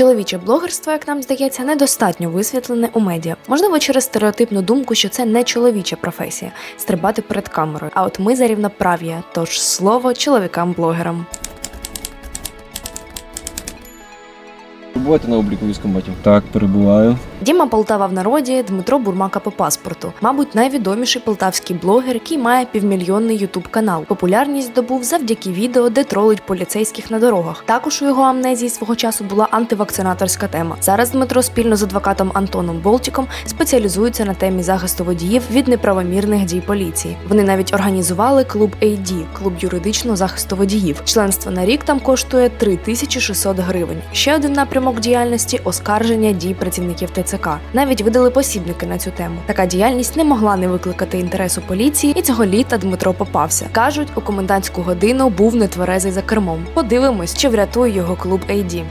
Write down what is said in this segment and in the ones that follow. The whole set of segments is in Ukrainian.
Чоловіче блогерство, як нам здається, недостатньо висвітлене у медіа. Можливо, через стереотипну думку, що це не чоловіча професія стрибати перед камерою. А от ми за рівноправ'я, тож слово чоловікам-блогерам. Буваєте на обліку в військкоматі? Так, перебуваю. Діма Полтава в народі Дмитро Бурмака по паспорту. Мабуть, найвідоміший полтавський блогер, який має півмільйонний ютуб канал. Популярність здобув завдяки відео, де тролить поліцейських на дорогах. Також у його амнезії свого часу була антивакцинаторська тема. Зараз Дмитро спільно з адвокатом Антоном Болтіком спеціалізується на темі захисту водіїв від неправомірних дій поліції. Вони навіть організували клуб AD – клуб юридичного захисту водіїв. Членство на рік там коштує 3600 гривень. Ще один напрямок діяльності оскарження дій працівників ТЦК. Навіть видали посібники на цю тему. Така діяльність не могла не викликати інтересу поліції, і цього літа Дмитро попався. кажуть, у комендантську годину був нетверезий за кермом. Подивимось, чи врятує його клуб AD.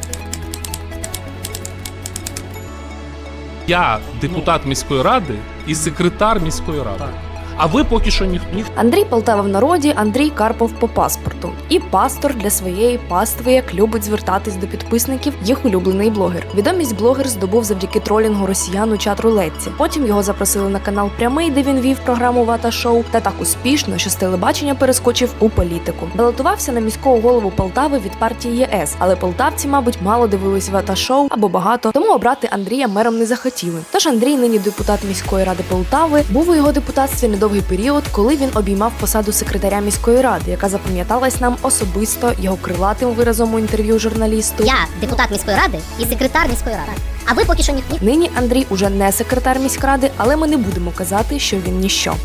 Я депутат міської ради і секретар міської ради. А ви поки що ніхто. Андрій Полтава в народі, Андрій Карпов по паспорту. І пастор для своєї пастви, як любить звертатись до підписників, їх улюблений блогер. Відомість блогер здобув завдяки тролінгу росіян у чат рулетці. Потім його запросили на канал прямий, де він вів програму Вата Шоу, та так успішно, що з телебачення перескочив у політику. Балотувався на міського голову Полтави від партії ЄС, але полтавці, мабуть, мало дивились Вата Шоу або багато, тому обрати Андрія мером не захотіли. Тож Андрій, нині депутат міської ради Полтави, був у його депутатстві недовгий період, коли він обіймав посаду секретаря міської ради, яка запам'яталась нам особисто його крилатим виразом у інтерв'ю журналісту. Я депутат міської ради і секретар міської ради. А ви поки що ніхто. Нині Андрій уже не секретар міськради, але ми не будемо казати, що він ніщо.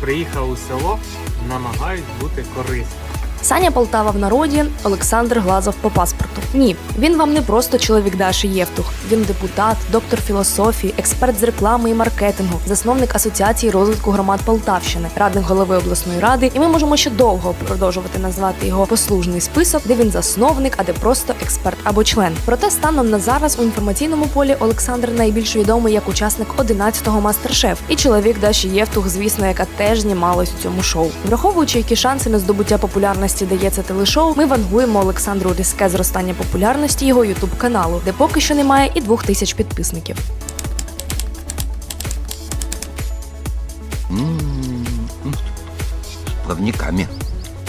приїхав у село, намагають бути корисним. Саня Полтава в народі, Олександр Глазов по паспорту. Ні, він вам не просто чоловік Даші Євтух. Він депутат, доктор філософії, експерт з реклами і маркетингу, засновник асоціації розвитку громад Полтавщини, радник голови обласної ради. І ми можемо ще довго продовжувати назвати його послужний список, де він засновник, а де просто експерт або член. Проте станом на зараз у інформаційному полі Олександр найбільш відомий як учасник 11-го мастер-шеф і чоловік Даші Євтух, звісно, яка теж знімалась у цьому шоу. Враховуючи, які шанси на здобуття популярності дає дається телешоу, ми вангуємо Олександру різке зростання популярності його ютуб каналу, де поки що немає і двох тисяч підписників. Плавниками.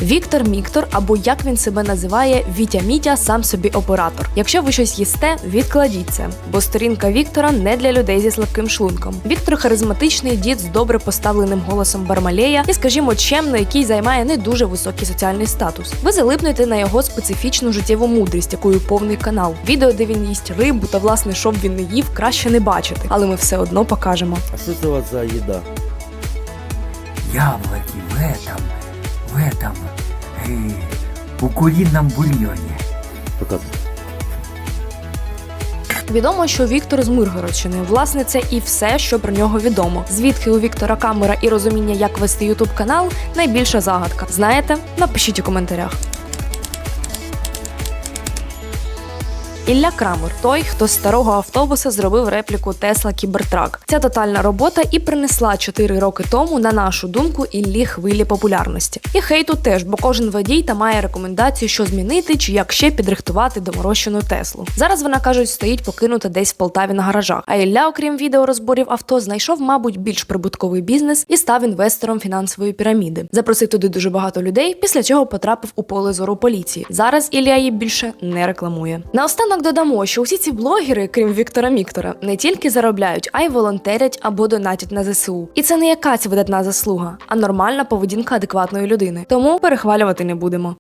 Віктор Міктор, або як він себе називає, Вітя Мітя сам собі оператор. Якщо ви щось їсте, відкладіть це, бо сторінка Віктора не для людей зі слабким шлунком. Віктор харизматичний дід з добре поставленим голосом Бармалея і, скажімо, чемно, який займає не дуже високий соціальний статус. Ви залипнете на його специфічну життєву мудрість, якою повний канал. Відео, де він їсть рибу та власне, щоб він не їв, краще не бачити, але ми все одно покажемо. А що це у вас за їда? Яблоки в этом, в этом, э, у курином бульоне. Показуйте. Відомо, що Віктор з Миргородщини. Власне, це і все, що про нього відомо. Звідки у Віктора камера і розуміння, як вести Ютуб канал, найбільша загадка. Знаєте? Напишіть у коментарях. Ілля Крамер той, хто з старого автобуса зробив репліку Тесла Кібертрак. Ця тотальна робота і принесла 4 роки тому, на нашу думку, Іллі хвилі популярності. І хейту теж, бо кожен водій та має рекомендацію, що змінити чи як ще підрихтувати доморощену Теслу. Зараз вона кажуть, стоїть покинута десь в Полтаві на гаражах. А Ілля, окрім відеорозборів авто, знайшов, мабуть, більш прибутковий бізнес і став інвестором фінансової піраміди. Запросив туди дуже багато людей, після чого потрапив у поле зору поліції. Зараз Ілля її більше не рекламує. Наостанок додамо, що усі ці блогери, крім Віктора Міктора, не тільки заробляють, а й волонтерять або донатять на ЗСУ. І це не якась видатна заслуга, а нормальна поведінка адекватної людини. Тому перехвалювати не будемо.